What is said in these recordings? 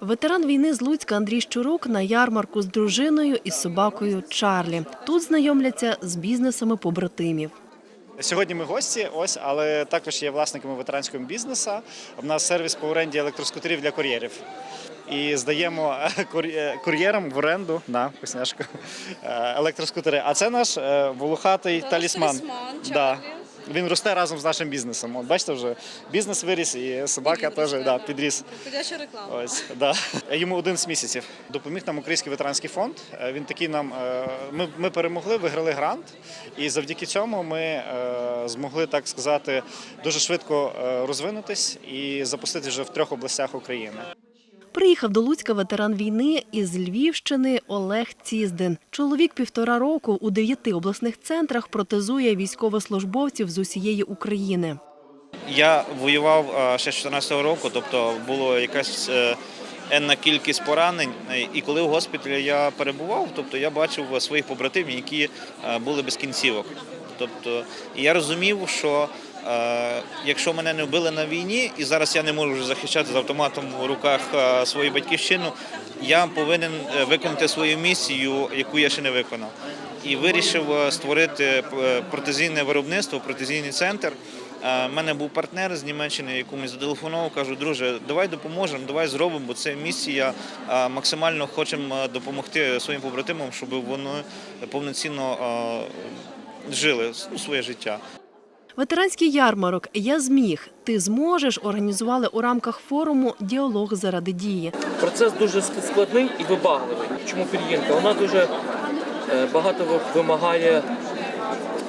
Ветеран війни з Луцька Андрій Щурук на ярмарку з дружиною і собакою Чарлі. Тут знайомляться з бізнесами побратимів. Сьогодні ми гості, ось, але також є власниками ветеранського бізнесу. У нас сервіс по оренді електроскутерів для кур'єрів. І здаємо е, е, кур'єрам в оренду на вкусняшку е, електроскутери. А це наш волохатий талісман. талісман, Да. Він росте разом з нашим бізнесом. От бачите, вже бізнес виріс, і собака Підріс, теж да, підріс. Підходяща реклама. Ось да. Йому 11 місяців. Допоміг нам Український ветеранський фонд. Е, Він такий нам е, ми, ми перемогли, виграли грант, і завдяки цьому ми е, змогли так сказати дуже швидко розвинутись і запустити вже в трьох областях України. Приїхав до Луцька ветеран війни із Львівщини Олег Ціздин. Чоловік півтора року у дев'яти обласних центрах протезує військовослужбовців з усієї України. Я воював е, ще з 14 року, тобто було якась е, енна кількість поранень. Е, І коли в госпіталі я перебував, тобто я бачив своїх побратимів, які були без кінцівок. Тобто, я розумів, що якщо мене не вбили на війні, і зараз я не можу вже захищати з автоматом у руках свою батьківщину, я повинен е, виконати свою місію, яку я ще не виконав. І вирішив е, створити е, протезійне виробництво, протезійний центр. У мене був партнер з Німеччини, якому зателефонував, кажу, друже, давай допоможемо, давай зробимо, бо це місія. Максимально хочемо допомогти своїм побратимам, щоб вони повноцінно жили ну, своє життя. Ветеранський ярмарок Я зміг. Ти зможеш організували у рамках форуму Діалог заради дії. Процес дуже складний і вибагливий. Чому пір'їнка? Вона дуже е, багато вимагає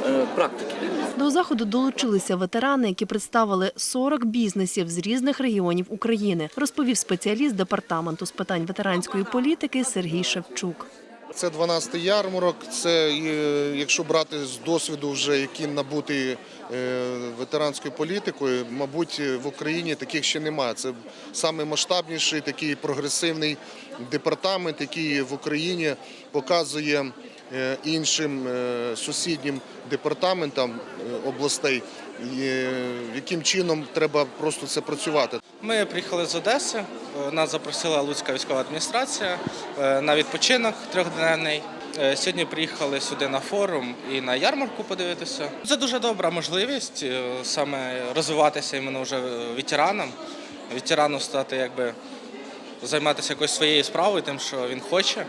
е, практики. До заходу долучилися ветерани, які представили 40 бізнесів з різних регіонів України, розповів спеціаліст департаменту з питань ветеранської політики Сергій Шевчук. Це 12-й ярмарок. Це якщо брати з досвіду, вже які набути е, ветеранською політикою, мабуть, в Україні таких ще немає. Це наймасштабніший такий прогресивний департамент, який в Україні показує е, іншим е, сусіднім департаментам областей, яким чином треба просто це працювати. Ми приїхали з Одеси. Нас запросила Луцька військова адміністрація е, на відпочинок трьохденний. Е, Сьогодні приїхали сюди на форум і на ярмарку подивитися. Це дуже добра можливість е, саме розвиватися іменно вже ветеранам, ветерану стати якби займатися якоюсь своєю справою, тим, що він хоче.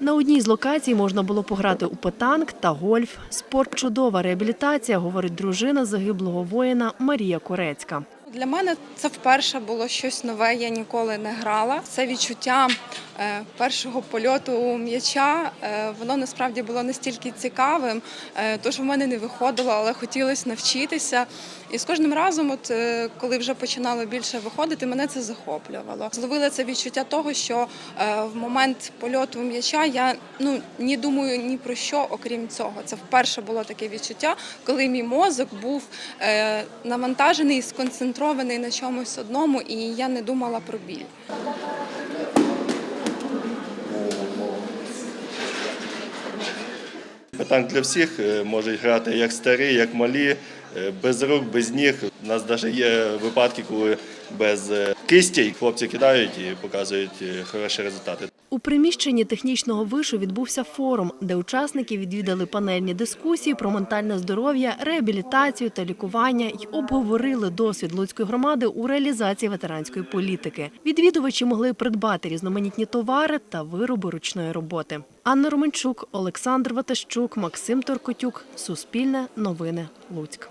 На одній з локацій можна було пограти у петанк та гольф. Спорт чудова реабілітація, говорить дружина загиблого воїна Марія Корецька. Для мене це вперше було щось нове. Я ніколи не грала. Це відчуття е, першого польоту м'яча. е, Воно насправді було настільки цікавим, е, то що в мене не виходило, але хотілося навчитися. І з кожним разом, от коли вже починало більше виходити, мене це захоплювало. Зловила це відчуття того, що в момент польоту м'яча я ну не думаю ні про що, окрім цього. Це вперше було таке відчуття, коли мій мозок був навантажений, сконцентрований на чомусь одному, і я не думала про біль. Танк для всіх е, можуть грати як старі, як малі, е, без рук, без ніг. У нас навіть є випадки, коли без е, кисті хлопці кидають і показують хороші результати. У приміщенні технічного вишу відбувся форум, де учасники відвідали панельні дискусії про ментальне здоров'я, реабілітацію та лікування й обговорили досвід Луцької громади у реалізації ветеранської політики. Відвідувачі могли придбати різноманітні товари та вироби ручної роботи. Анна Романчук, Олександр Ватащук, Максим Торкотюк. Суспільне новини. Луцьк.